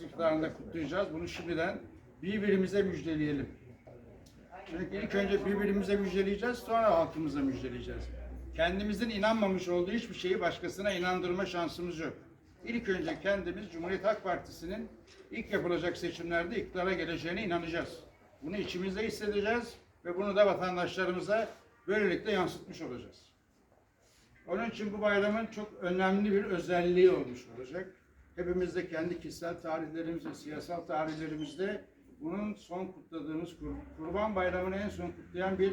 iktidarında kutlayacağız. Bunu şimdiden birbirimize müjdeleyelim. Çünkü ilk önce birbirimize müjdeleyeceğiz, sonra halkımıza müjdeleyeceğiz. Kendimizin inanmamış olduğu hiçbir şeyi başkasına inandırma şansımız yok. İlk önce kendimiz Cumhuriyet Halk Partisi'nin ilk yapılacak seçimlerde iktidara geleceğine inanacağız. Bunu içimizde hissedeceğiz ve bunu da vatandaşlarımıza böylelikle yansıtmış olacağız. Onun için bu bayramın çok önemli bir özelliği olmuş olacak. Hepimiz de kendi kişisel tarihlerimizde, siyasal tarihlerimizde bunun son kutladığımız Kur- Kurban Bayramı'nı en son kutlayan bir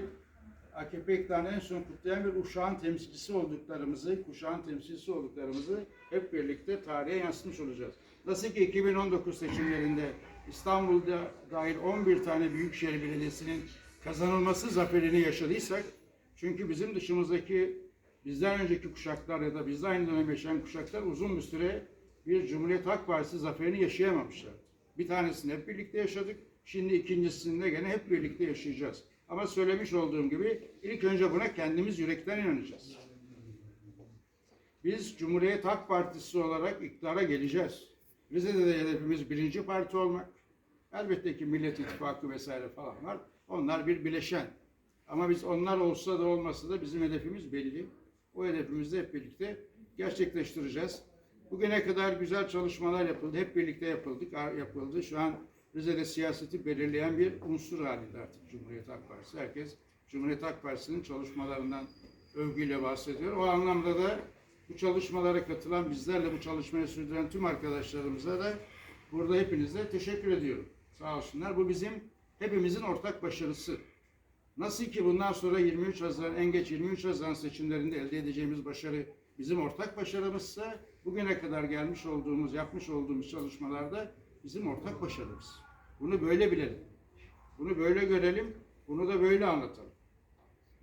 AKP iktidarını en son kutlayan bir uşağın temsilcisi olduklarımızı, kuşağın temsilcisi olduklarımızı hep birlikte tarihe yansıtmış olacağız. Nasıl ki 2019 seçimlerinde İstanbul'da dahil 11 tane büyükşehir belediyesinin kazanılması zaferini yaşadıysak, çünkü bizim dışımızdaki bizden önceki kuşaklar ya da bizden aynı dönem yaşayan kuşaklar uzun bir süre bir Cumhuriyet Halk Partisi zaferini yaşayamamışlar. Bir tanesini hep birlikte yaşadık. Şimdi ikincisini de gene hep birlikte yaşayacağız. Ama söylemiş olduğum gibi ilk önce buna kendimiz yürekten inanacağız. Biz Cumhuriyet Halk Partisi olarak iktidara geleceğiz. Rize'de de hedefimiz birinci parti olmak. Elbette ki Millet İttifakı vesaire falan var. Onlar bir bileşen. Ama biz onlar olsa da olmasa da bizim hedefimiz belli. O hedefimizi hep birlikte gerçekleştireceğiz. Bugüne kadar güzel çalışmalar yapıldı. Hep birlikte yapıldık, yapıldı. Şu an Rize'de siyaseti belirleyen bir unsur halinde artık Cumhuriyet Halk Partisi. Herkes Cumhuriyet Halk Partisi'nin çalışmalarından övgüyle bahsediyor. O anlamda da bu çalışmalara katılan, bizlerle bu çalışmayı sürdüren tüm arkadaşlarımıza da burada hepinize teşekkür ediyorum. Sağ olsunlar. Bu bizim hepimizin ortak başarısı. Nasıl ki bundan sonra 23 Haziran, en geç 23 Haziran seçimlerinde elde edeceğimiz başarı bizim ortak başarımızsa, bugüne kadar gelmiş olduğumuz, yapmış olduğumuz çalışmalarda bizim ortak başarımız. Bunu böyle bilelim. Bunu böyle görelim, bunu da böyle anlatalım.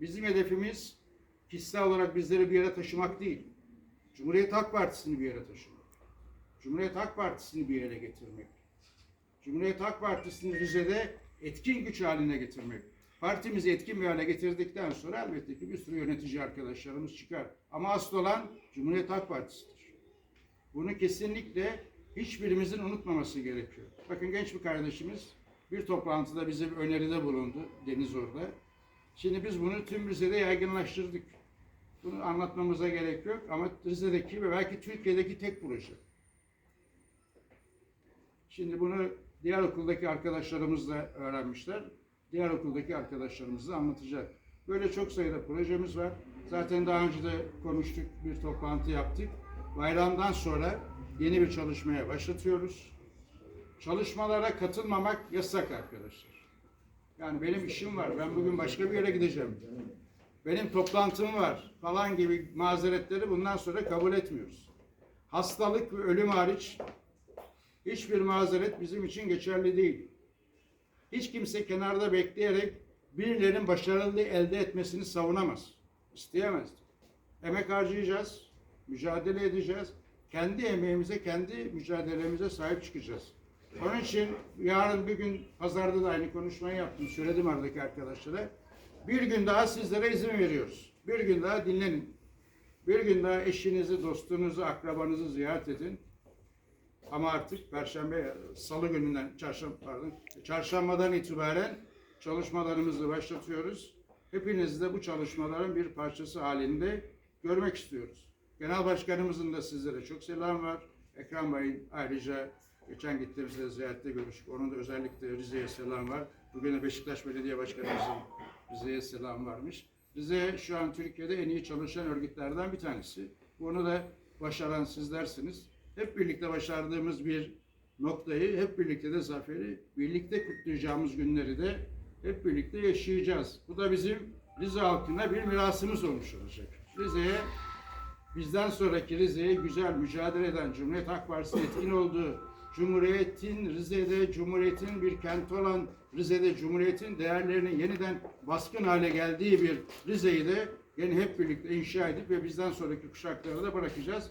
Bizim hedefimiz kişisel olarak bizleri bir yere taşımak değil. Cumhuriyet Halk Partisi'ni bir yere taşımak. Cumhuriyet Halk Partisi'ni bir yere getirmek. Cumhuriyet Halk Partisi'ni Rize'de etkin güç haline getirmek. Partimizi etkin bir hale getirdikten sonra elbette ki bir sürü yönetici arkadaşlarımız çıkar. Ama asıl olan Cumhuriyet Halk Partisi'dir. Bunu kesinlikle hiçbirimizin unutmaması gerekiyor. Bakın genç bir kardeşimiz bir toplantıda bize bir öneride bulundu Deniz orada. Şimdi biz bunu tüm Rize'de yaygınlaştırdık. Bunu anlatmamıza gerek yok ama Rize'deki ve belki Türkiye'deki tek proje. Şimdi bunu diğer okuldaki arkadaşlarımız da öğrenmişler. Diğer okuldaki arkadaşlarımız da anlatacak. Böyle çok sayıda projemiz var. Zaten daha önce de konuştuk, bir toplantı yaptık. Bayramdan sonra yeni bir çalışmaya başlatıyoruz. Çalışmalara katılmamak yasak arkadaşlar. Yani benim işim var. Ben bugün başka bir yere gideceğim. Benim toplantım var falan gibi mazeretleri bundan sonra kabul etmiyoruz. Hastalık ve ölüm hariç hiçbir mazeret bizim için geçerli değil. Hiç kimse kenarda bekleyerek birilerinin başarılı elde etmesini savunamaz. İsteyemez. Emek harcayacağız, mücadele edeceğiz. Kendi emeğimize, kendi mücadelemize sahip çıkacağız. Onun için yarın bir gün pazarda da aynı konuşmayı yaptım. Söyledim aradaki arkadaşlara. Bir gün daha sizlere izin veriyoruz. Bir gün daha dinlenin. Bir gün daha eşinizi, dostunuzu, akrabanızı ziyaret edin. Ama artık Perşembe, Salı gününden, çarşamba, pardon, çarşambadan itibaren çalışmalarımızı başlatıyoruz. Hepinizi de bu çalışmaların bir parçası halinde görmek istiyoruz. Genel Başkanımızın da sizlere çok selam var. Ekrem Bey'in ayrıca geçen gittiğimizde ziyarette görüştük. Onun da özellikle Rize'ye selam var. Bugün de Beşiktaş Belediye Başkanımızın Rize'ye selam varmış. Rize şu an Türkiye'de en iyi çalışan örgütlerden bir tanesi. Bunu da başaran sizlersiniz. Hep birlikte başardığımız bir noktayı, hep birlikte de zaferi, birlikte kutlayacağımız günleri de hep birlikte yaşayacağız. Bu da bizim Rize halkına bir mirasımız olmuş olacak. Rize'ye bizden sonraki Rize'ye güzel mücadele eden Cumhuriyet Halk Partisi etkin olduğu, Cumhuriyet'in Rize'de, Cumhuriyet'in bir kenti olan Rize'de Cumhuriyet'in değerlerinin yeniden baskın hale geldiği bir Rize'yi de yine hep birlikte inşa edip ve bizden sonraki kuşaklara da bırakacağız.